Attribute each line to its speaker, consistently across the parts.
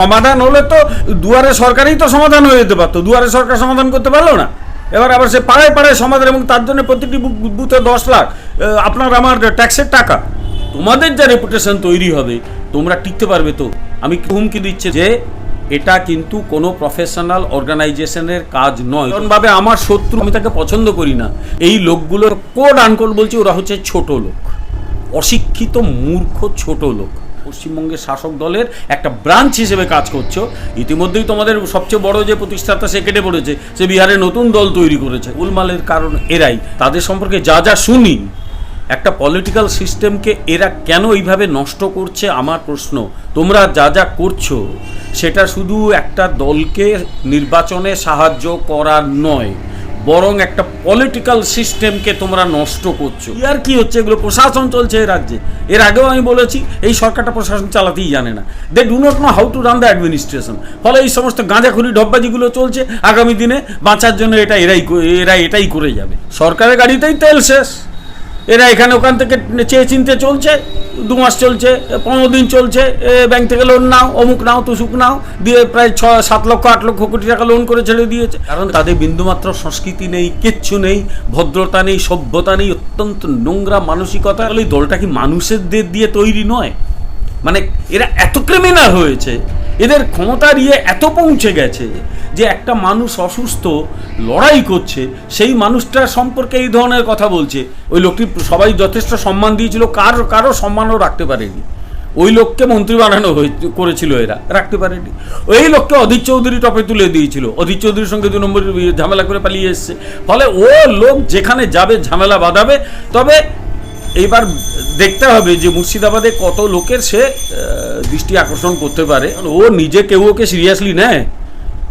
Speaker 1: সমাধান হলে তো দুয়ারে সরকারই তো সমাধান হয়ে যেতে পারতো। দুয়ারে সরকার সমাধান করতে পারল না। এবার আবার সে পাড়ায় পাড়ায় সমাধান এবং তার জন্য প্রতিটি বুথে দশ লাখ আপনার আমার ট্যাক্সের টাকা। তোমাদের যা রেপুটেশন তৈরি হবে, তোমরা টিকতে পারবে তো। আমি হুমকি দিচ্ছে যে এটা কিন্তু কোনো প্রফেশনাল অর্গানাইজেশনের কাজ নয়। ভাবে আমার শত্রু, আমি তাকে পছন্দ করি না। এই লোকগুলোর কোড আনকোড বলছি, ওরা হচ্ছে ছোট লোক। অশিক্ষিত মূর্খ ছোট লোক। পশ্চিমবঙ্গের শাসক দলের একটা ব্রাঞ্চ হিসেবে কাজ করছ। ইতিমধ্যেই তোমাদের সবচেয়ে বড় যে প্রতিষ্ঠাতা সে কেটে পড়েছে, সে বিহারে নতুন দল তৈরি করেছে। উলমালের কারণ এরাই। তাদের সম্পর্কে যা যা শুনি, একটা পলিটিক্যাল সিস্টেমকে এরা কেন এইভাবে নষ্ট করছে আমার প্রশ্ন। তোমরা যা যা করছ, সেটা শুধু একটা দলকে নির্বাচনে সাহায্য করার নয়। বরং একটা পলিটিক্যাল সিস্টেমকে তোমরা নষ্ট করছ। আর কি হচ্ছে? এগুলো প্রশাসন চলছে এই রাজ্যে। এর আগেও আমি বলেছি, এই সরকারটা প্রশাসন চালাতেই জানে না। They do not know how to run the administration ফলে এই সমস্ত গাঁজাখুরি ডব্বাজিগুলো চলছে। আগামী দিনে বাঁচার জন্য এটা এরাই এরা এটাই করে যাবে। সরকারের গাড়িতেই তেল শেষ। এরা এখানে ওখান থেকে চেয়ে চিনতে চলছে, দু মাস চলছে, পনেরো দিন চলছে ব্যাংক থেকে লোন নাও, অমুক নাও, তুসুক নাও, দিয়ে প্রায় ছ, সাত লক্ষ, আট লক্ষ কোটি টাকা লোন করে ছেড়ে দিয়েছে। কারণ তাদের বিন্দুমাত্র সংস্কৃতি নেই, কিচ্ছু নেই, ভদ্রতা নেই, সভ্যতা নেই, অত্যন্ত নোংরা মানসিকতা। এই দলটা কি মানুষের দিয়ে তৈরি নয়? মানে এরা এত ক্রিমিনাল হয়েছে। এদের ক্ষমতার ইয়ে এত পৌঁছে গেছে যে একটা মানুষ অসুস্থ লড়াই করছে, সেই মানুষটার সম্পর্কে এই ধরনের কথা বলছে। ওই লোকটি সবাই যথেষ্ট সম্মান দিয়েছিল, কার, কারও সম্মানও রাখতে পারেনি। ওই লোককে মন্ত্রী বানানো করেছিল এরা, রাখতে পারেনি। ওই লোককে অধীর চৌধুরী টপে তুলে দিয়েছিল। অধীর চৌধুরীর সঙ্গে দু নম্বর ঝামেলা করে পালিয়ে এসছে। ফলে ও লোক যেখানে যাবে, ঝামেলা বাঁধাবে। তবে এইবার দেখতে হবে যে মুর্শিদাবাদে কত লোকের সে দৃষ্টি আকর্ষণ করতে পারে। ও নিজে কেউ ওকে সিরিয়াসলি নেয়।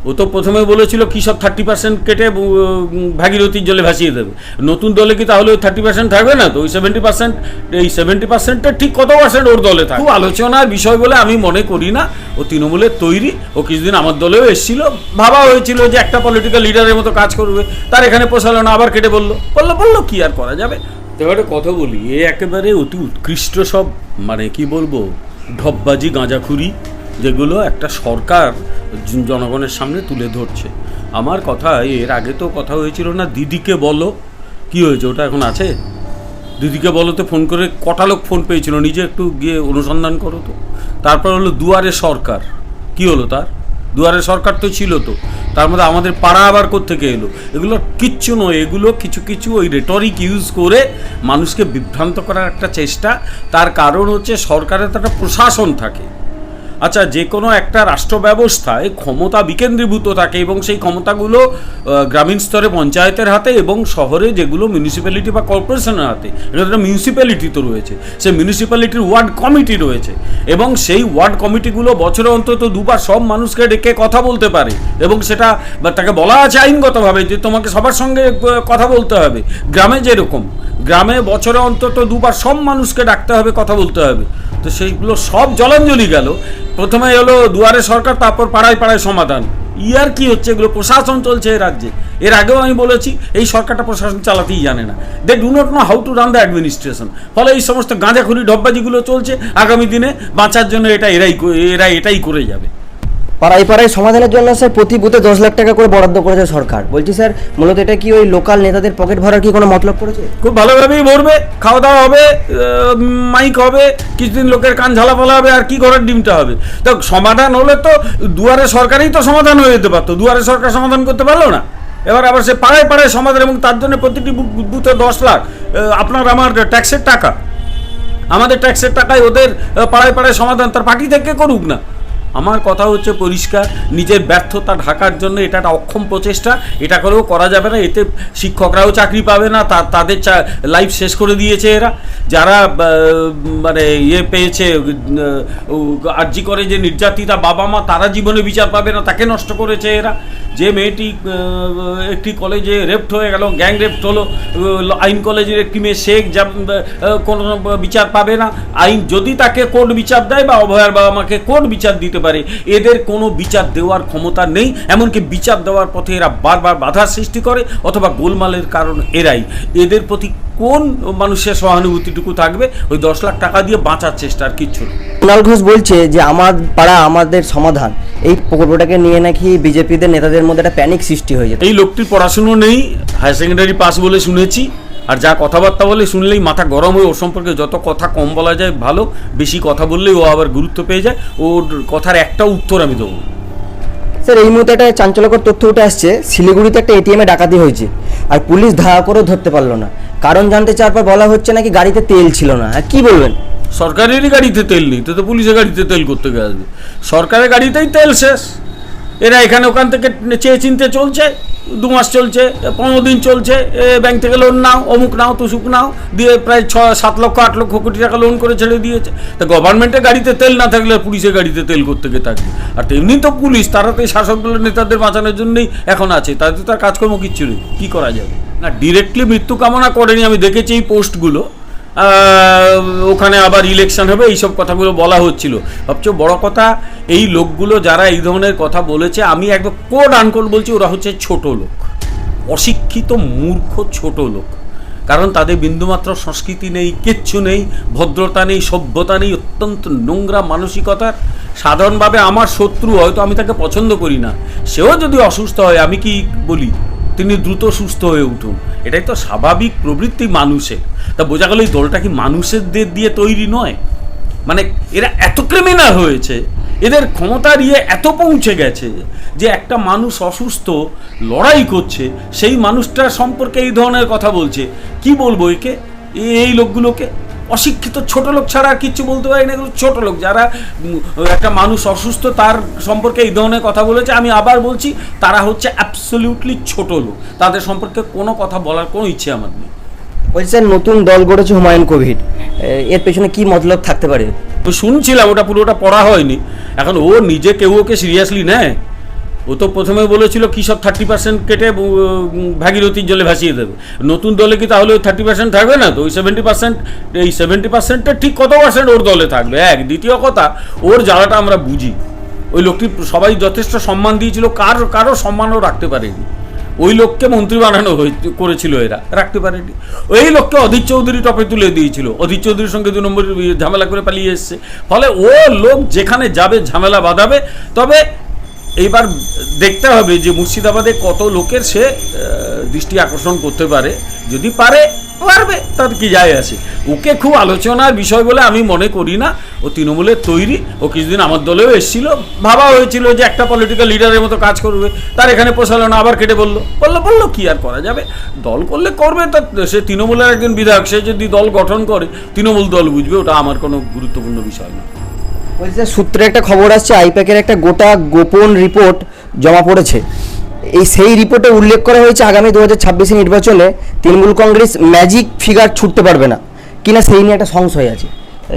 Speaker 1: ও তো প্রথমে বলেছিল কি সব থার্টি পার্সেন্ট কেটে ভাগীরথীর জলে ভাসিয়ে দেবে। নতুন দলে কি তাহলে ওই থার্টি পার্সেন্ট থাকবে না তো? ওই সেভেন্টি পার্সেন্ট এই সেভেন্টি পার্সেন্টটা ঠিক কত পার্সেন্ট ওর দলে থাকে খুব আলোচনার বিষয় বলে আমি মনে করি না। ও তৃণমূলের তৈরি। ও কিছুদিন আমার দলেও এসেছিল। ভাবা হয়েছিল যে একটা পলিটিক্যাল লিডারের মতো কাজ করবে। তার এখানে পোষালো না আবার কেটে বলল। বলল বলল কি আর করা যাবে? এবারে কথা বলি, এ একেবারে অতি উৎকৃষ্ট সব মানে কি বলব, ঢপবাজি গাঁজাখুরি যেগুলো একটা সরকার জনগণের সামনে তুলে ধরছে। আমার কথা, এর আগে তো কথা হয়েছিল না, দিদিকে বলো, কি হয়েছে, ওটা এখন আছে? দিদিকে বলো তো, ফোন করে, কটা লোক ফোন পেয়েছিল? নিজে একটু গিয়ে অনুসন্ধান করো তো। তারপর হলো দুয়ারে সরকার, কি হলো তার? দুয়ারে সরকার তো ছিল তো। তার মধ্যে আমাদের পাড়া আবার থেকে এলো? এগুলো কিচ্ছু নয়, এগুলো কিছু কিছু ওই রেটরিক ইউজ করে মানুষকে বিভ্রান্ত করার একটা চেষ্টা। তার কারণ হচ্ছে সরকারের তো একটা প্রশাসন থাকে। আচ্ছা যে কোনো একটা রাষ্ট্র ব্যবস্থায় ক্ষমতা বিকেন্দ্রীভূত থাকে এবং সেই ক্ষমতাগুলো গ্রামীণ স্তরে পঞ্চায়েতের হাতে এবং শহরে যেগুলো মিউনিসিপ্যালিটি বা কর্পোরেশনের হাতে, এটা মিউনিসিপ্যালিটি তো রয়েছে। সেই মিউনিসিপ্যালিটির ওয়ার্ড কমিটি রয়েছে এবং সেই ওয়ার্ড কমিটিগুলো বছরে অন্তত দুবার সব মানুষকে ডেকে কথা বলতে পারে এবং সেটা, বা তাকে বলা আছে আইনগতভাবে যে তোমাকে সবার সঙ্গে কথা বলতে হবে। গ্রামে যেরকম গ্রামে বছরে অন্তত দুবার সব মানুষকে ডাকতে হবে, কথা বলতে হবে। তো সেইগুলো সব জলাঞ্জলি গেল। প্রথমে এলো দুয়ারে সরকার, তারপর পাড়ায় পাড়ায় সমাধান। ইয়ার কি হচ্ছে? এগুলো প্রশাসন চলছে এই রাজ্যে। এর আগেও আমি বলেছি, এই সরকারটা প্রশাসন চালাতেই জানে না। They do not know how to run the administration ফলে এই সমস্ত গাঁজাখুরি ডব্বাজিগুলো চলছে। আগামী দিনে বাঁচার জন্য এটা এরাই এরা এটাই করে যাবে।
Speaker 2: পাড়ায় পাড়ায় সমাধানের জন্য স্যার প্রতি বুথে দশ লাখ টাকা করে বরাদ্দ করেছে সরকার। বলছি স্যার, মূলত এটা কি ওই লোকাল নেতাদের পকেট ভরার কি কোনো মতলব করেছে?
Speaker 1: খুব ভালোভাবেই ভরবে, খাওয়া দাওয়া হবে মাইক হবে, কিছুদিন লোকের কান ঝালাপালা হবে, আর কি ঘরের ডিমটা হবে। তো সমাধান হলে তো দুয়ারে সরকারই তো সমাধান হয়ে যেতে পারতো। দুয়ারে সরকার সমাধান করতে পারল না। এবার আবার সে পাড়ায় পাড়ায় সমাধান, এবং তার জন্য প্রতিটি বুথে দশ লাখ আপনার আমার ট্যাক্সের টাকা। আমাদের ট্যাক্সের টাকায় ওদের পাড়ায় পাড়ায় সমাধান, তার পার্টি থেকে করুক না। আমার কথা হচ্ছে পরিষ্কার, নিজের ব্যর্থতা ঢাকার জন্য এটা একটা অক্ষম প্রচেষ্টা, এটা করেও করা যাবে না, এতে শিক্ষকরাও চাকরি পাবে না, তা তাদের লাইফ শেষ করে দিয়েছে এরা। যারা মানে ইয়ে পেয়েছে আর্জি করে যে নির্যাতিতা বাবা মা, তারা জীবনে বিচার পাবে না, তাকে নষ্ট করেছে এরা। যে মেয়েটি একটি কলেজে রেপ্ট হয়ে গেল গ্যাং রেপ্ট হলো আইন কলেজের একটি মেয়ে শেখ যা কোনো বিচার পাবে না। আইন যদি তাকে কোর্ট বিচার দেয় বা অভয়ার বাবা মাকে কোর্ট বিচার দিতে পারে। এদের কোনো বিচার দেওয়ার ক্ষমতা নেই এমনকি বিচার দেওয়ার পথে এরা বারবার বাধার সৃষ্টি করে অথবা গোলমালের কারণ এরাই। এদের প্রতি কোন মানুষের সহানুভূতিটুকু থাকবে ওই দশ লাখ টাকা দিয়ে বাঁচার চেষ্টা আর কিচ্ছু
Speaker 2: কুণাল ঘোষ বলছে যে আমার পাড়া আমাদের সমাধান। এই প্রকল্পটাকে নিয়ে নাকি বিজেপিদের নেতাদের মধ্যে একটা প্যানিক সৃষ্টি হয়ে যায়
Speaker 1: এই লোকটির পড়াশুনো নেই হায়ার সেকেন্ডারি পাস বলে শুনেছি। আর যা কথাবার্তা বলে শুনলেই মাথা গরম হয়ে ওর সম্পর্কে যত কথা কম বলা যায় ভালো বেশি কথা বললেই ও আবার গুরুত্ব পেয়ে যায়। ওর কথার একটা উত্তর আমি দেবো।
Speaker 2: স্যার এই মুহূর্তে একটা চাঞ্চল্যকর তথ্য উঠে আসছে। শিলিগুড়িতে একটা এটিএমে ডাকাতি হয়েছে। আর পুলিশ ধাওয়া করেও ধরতে পারল না। কারণ জানতে চাওয়ার পর বলা হচ্ছে নাকি গাড়িতে তেল ছিল না। কি বলবেন?
Speaker 1: সরকারেরই গাড়িতে তেল নেই তো পুলিশের গাড়িতে তেল করতে আসবে সরকারের গাড়িতেই তেল শেষ। এরা এখানে ওখান থেকে চেয়ে চিনতে চলছে, দু মাস চলছে, পনেরো দিন চলছে ব্যাংক থেকে লোন নাও, অমুক নাও, তুসুক নাও, দিয়ে প্রায় ছ, সাত লক্ষ, আট লক্ষ কোটি টাকা লোন করে ছেড়ে দিয়েছে। তা গভর্নমেন্টের গাড়িতে তেল না থাকলে পুলিশের গাড়িতে তেল করতে গিয়ে থাকবে আর তেমনি তো পুলিশ, তারা তো এই শাসক দলের নেতাদের বাঁচানোর জন্যই এখন আছে, তাদের তো তার কাজকর্ম কিচ্ছু নেই, কী করা যাবে? না ডিরেক্টলি মৃত্যু কামনা করেনি, আমি দেখেছি এই পোস্টগুলো ওখানে আবার ইলেকশন হবে, এইসব কথাগুলো বলা হচ্ছিল। সবচেয়ে বড় কথা, এই লোকগুলো যারা এই ধরনের কথা বলেছে, আমি একদম কোড আনকোড বলছি, ওরা হচ্ছে ছোট লোক। অশিক্ষিত মূর্খ ছোট লোক। কারণ তাদের বিন্দুমাত্র সংস্কৃতি নেই, কিচ্ছু নেই, ভদ্রতা নেই, সভ্যতা নেই, অত্যন্ত নোংরা মানসিকতার। সাধারণভাবে আমার শত্রু, হয়তো আমি তাকে পছন্দ করি না। সেও যদি অসুস্থ হয়, আমি কি বলি? তিনি দ্রুত সুস্থ হয়ে উঠুন। এটাই তো স্বাভাবিক প্রবৃত্তি মানুষের। তা বোঝা গেল এই দলটা কি মানুষের দের দিয়ে তৈরি নয়? মানে এরা এত ক্রিমিনাল হয়েছে, এদের ক্ষমতার ইয়ে এত পৌঁছে গেছে যে একটা মানুষ অসুস্থ লড়াই করছে, সেই মানুষটার সম্পর্কে এই ধরনের কথা বলছে। কি বলব একে? এই লোকগুলোকে? অশিক্ষিত ছোট লোক ছাড়া আর কিচ্ছু বলতে পারি না এগুলো ছোট লোক। যারা একটা মানুষ অসুস্থ তার সম্পর্কে এই ধরনের কথা বলেছে আমি আবার বলছি তারা হচ্ছে অ্যাবসলিউটলি ছোট লোক। তাদের সম্পর্কে কোনো কথা বলার কোনো ইচ্ছে আমার নেই।
Speaker 2: বলছি স্যার নতুন দল গড়েছে হুমায়ুন কোভিড এর পেছনে কি মতলব থাকতে পারে?
Speaker 1: তো শুনছিলাম ওটা পুরোটা পড়া হয়নি। এখন ও নিজে কেউ ওকে সিরিয়াসলি নেয়? ও তো প্রথমে বলেছিল কি সব থার্টি পার্সেন্ট কেটে ভাগীরথীর জলে ভাসিয়ে দেবে। নতুন দলে কি তাহলে ওই থার্টি পার্সেন্ট থাকবে না তো? ওই সেভেন্টি পার্সেন্ট এই সেভেন্টি পার্সেন্টের ঠিক কত পার্সেন্ট ওর দলে থাকবে? এক, দ্বিতীয় কথা, ওর জ্বালাটা আমরা বুঝি। ওই লোকটি সবাই যথেষ্ট সম্মান দিয়েছিল, কার, কারও সম্মানও রাখতে পারেনি। ওই লোককে মন্ত্রী বানানো করেছিল এরা, রাখতে পারেনি। ওই লোককে অধীর চৌধুরী টপে তুলে দিয়েছিল। অধীর চৌধুরীর সঙ্গে দু নম্বর ঝামেলা করে পালিয়ে এসছে। ফলে ও লোক যেখানে যাবে, ঝামেলা বাঁধাবে। তবে এইবার দেখতে হবে যে মুর্শিদাবাদে কত লোকের সে দৃষ্টি আকর্ষণ করতে পারে। যদি পারে, পারবে, তার কি যায় আছে। ওকে খুব আলোচনার বিষয় বলে আমি মনে করি না। ও তৃণমূলের তৈরি। ও কিছুদিন আমার দলেও এসেছিল। ভাবা হয়েছিল যে একটা পলিটিক্যাল লিডারের মতো কাজ করবে। তার এখানে পোষালো না আবার কেটে বলল। বলল বলল, কি আর করা যাবে? দল করলে করবে, তা সে তৃণমূলের একজন বিধায়ক, সে যদি দল গঠন করে, তৃণমূল দল বুঝবে, ওটা আমার কোনো গুরুত্বপূর্ণ বিষয় না।
Speaker 2: বলছি সূত্রে একটা খবর আসছে, আইপ্যাকের একটা গোটা গোপন রিপোর্ট জমা পড়েছে। এই সেই রিপোর্টে উল্লেখ করা হয়েছে, আগামী দু হাজার ছাব্বিশে নির্বাচনে তৃণমূল কংগ্রেস ম্যাজিক ফিগার ছুটতে পারবে না। কিনা সেই নিয়ে একটা সংশয় আছে।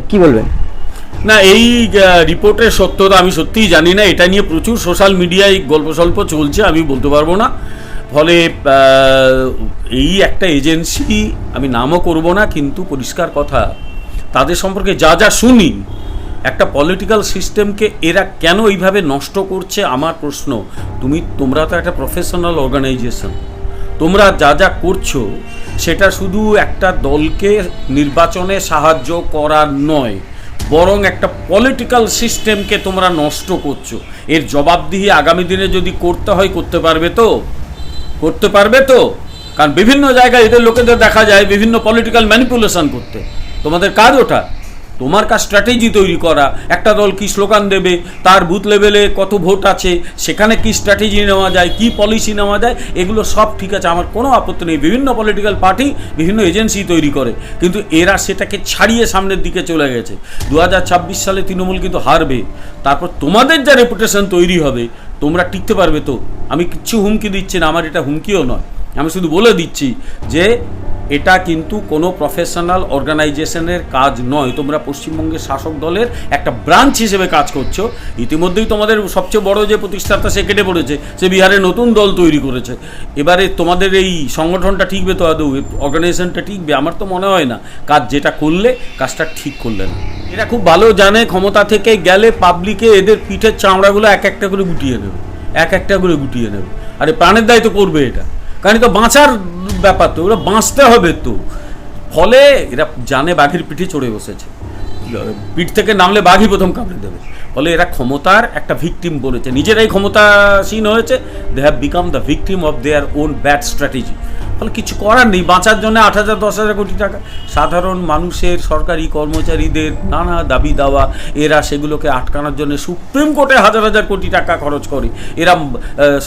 Speaker 2: কি বলবেন?
Speaker 1: না, এই রিপোর্টের সত্যতা আমি সত্যিই জানি না। এটা নিয়ে প্রচুর সোশ্যাল মিডিয়ায় গল্প সল্প চলছে, আমি বলতে পারব না। ফলে এই একটা এজেন্সি আমি নামও করব না, কিন্তু পরিষ্কার কথা, তাদের সম্পর্কে যা যা শুনি একটা পলিটিক্যাল সিস্টেমকে এরা কেন এইভাবে নষ্ট করছে আমার প্রশ্ন। তুমি, তোমরা তো একটা প্রফেশনাল অর্গানাইজেশন তোমরা যা যা করছ, সেটা শুধু একটা দলকে নির্বাচনে সাহায্য করার নয়, বরং একটা পলিটিক্যাল সিস্টেমকে তোমরা নষ্ট করছ। এর জবাবদিহি আগামী দিনে যদি করতে হয়, করতে পারবে তো? করতে পারবে তো? কারণ বিভিন্ন জায়গায় এদের লোকেদের দেখা যায়, বিভিন্ন পলিটিক্যাল ম্যানিপুলেশন করতে। তোমাদের কাজ ওটা। তোমার কাজ স্ট্র্যাটেজি তৈরি করা? একটা দল কি স্লোগান দেবে? তার বুথ লেভেলে কত ভোট আছে? সেখানে কি স্ট্র্যাটেজি নেওয়া যায়? কি পলিসি নেওয়া যায়? এগুলো সব ঠিক আছে, আমার কোনো আপত্তি নেই। বিভিন্ন পলিটিক্যাল পার্টি বিভিন্ন এজেন্সি তৈরি করে। কিন্তু এরা সেটাকে ছাড়িয়ে সামনের দিকে চলে গেছে। দু হাজার ছাব্বিশ সালে তৃণমূল কিন্তু হারবে। তারপর তোমাদের যা রেপুটেশন তৈরি হবে, তোমরা টিকতে পারবে তো? আমি কিচ্ছু হুমকি দিচ্ছি না, আমার এটা হুমকিও নয়। আমি শুধু বলে দিচ্ছি যে এটা কিন্তু কোনো প্রফেশনাল অর্গানাইজেশনের কাজ নয়। তোমরা পশ্চিমবঙ্গের শাসক দলের একটা ব্রাঞ্চ হিসেবে কাজ করছ। ইতিমধ্যেই তোমাদের সবচেয়ে বড় যে প্রতিষ্ঠাতা সে কেটে পড়েছে, সে বিহারে নতুন দল তৈরি করেছে। এবারে তোমাদের এই সংগঠনটা ঠিকবে তো, আদৌ? অর্গানাইজেশনটা ঠিকবে? আমার তো মনে হয় না। কাজ যেটা করলে, কাজটা ঠিক করলে না। এরা খুব ভালো জানে, ক্ষমতা থেকে গেলে পাবলিকে এদের পিঠের চামড়াগুলো এক একটা করে গুটিয়ে নেবে। এক একটা করে গুটিয়ে নেবে। আরে প্রাণের দায় তো করবে এটা। কারণ তো বাঁচার ব্যাপার তো, ওরা বাঁচতে হবে তো। ফলে এরা জানে বাঘের পিঠে চড়ে বসেছে। পিঠ থেকে নামলে বাঘই প্রথম কামড়ে দেবে। ফলে এরা ক্ষমতার একটা ভিকটিম বলেছে। নিজেরাই ক্ষমতাসীন হয়েছে। They have become the victim of their own bad strategy ফলে কিছু করার নেই। বাঁচার জন্য আট হাজার, দশ হাজার কোটি টাকা। সাধারণ মানুষের সরকারি কর্মচারীদের নানা দাবি দাওয়া, এরা সেগুলোকে আটকানোর জন্য সুপ্রিম কোর্টে হাজার হাজার কোটি টাকা খরচ করে। এরা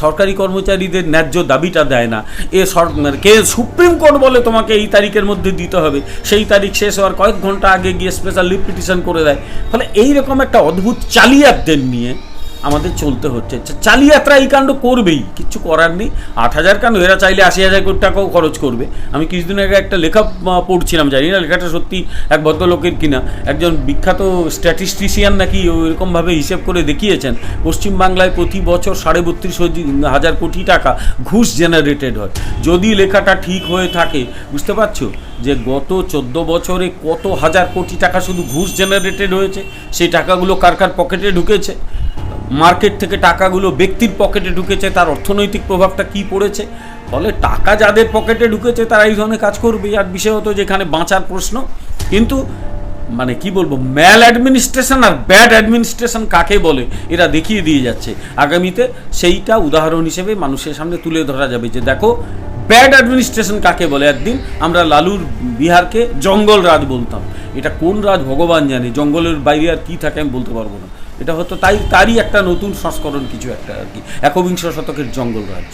Speaker 1: সরকারি কর্মচারীদের ন্যায্য দাবিটা দেয় না। এ মানে কে সুপ্রিম কোর্ট বলে তোমাকে এই তারিখের মধ্যে দিতে হবে? সেই তারিখ শেষ হওয়ার কয়েক ঘণ্টা আগে গিয়ে স্পেশাল লিভ পিটিশন করে দেয়। ফলে এইরকম একটা অদ্ভুত চালিয়াতদের নিয়ে আমাদের চলতে হচ্ছে। চালিয়াতরা এই কাণ্ড করবেই, কিচ্ছু করার নেই। আট হাজার কেন? এরা চাইলে আশি হাজার কোটি টাকাও খরচ করবে। আমি কিছুদিন আগে একটা লেখা পড়ছিলাম, জানি না লেখাটা সত্যি এক ভদ্রলোকের কিনা। একজন বিখ্যাত স্ট্যাটিস্টিশিয়ান নাকি ওইরকমভাবে হিসেব করে দেখিয়েছেন, পশ্চিমবাংলায় প্রতি বছর সাড়ে বত্রিশ হাজার কোটি টাকা ঘুষ জেনারেটেড হয়। যদি লেখাটা ঠিক হয়ে থাকে, বুঝতে পারছ? যে গত চোদ্দ বছরে কত হাজার কোটি টাকা শুধু ঘুষ জেনারেটেড হয়েছে, সেই টাকাগুলো কার কার পকেটে ঢুকেছে? মার্কেট থেকে টাকাগুলো ব্যক্তির পকেটে ঢুকেছে, তার অর্থনৈতিক প্রভাবটা কি পড়েছে? ফলে টাকা যাদের পকেটে ঢুকেছে, তারা এই ধরনের কাজ করবে। আর বিশেষত যেখানে বাঁচার প্রশ্ন, কিন্তু মানে কি বলব ম্যাল অ্যাডমিনিস্ট্রেশন আর ব্যাড অ্যাডমিনিস্ট্রেশন কাকে বলে, এরা দেখিয়ে দিয়ে যাচ্ছে। আগামীতে সেইটা উদাহরণ হিসেবে মানুষের সামনে তুলে ধরা যাবে যে দেখো ব্যাড অ্যাডমিনিস্ট্রেশন কাকে বলে? একদিন আমরা লালুর বিহারকে জঙ্গল রাজ বলতাম। এটা কোন রাজ? ভগবান জানে। জঙ্গলের বাইরে আর কি থাকে আমি বলতে পারব না। এটা হয়তো তাই, তারই একটা নতুন সংস্করণ কিছু একটা আর কি। একবিংশ শতকের জঙ্গল রাজ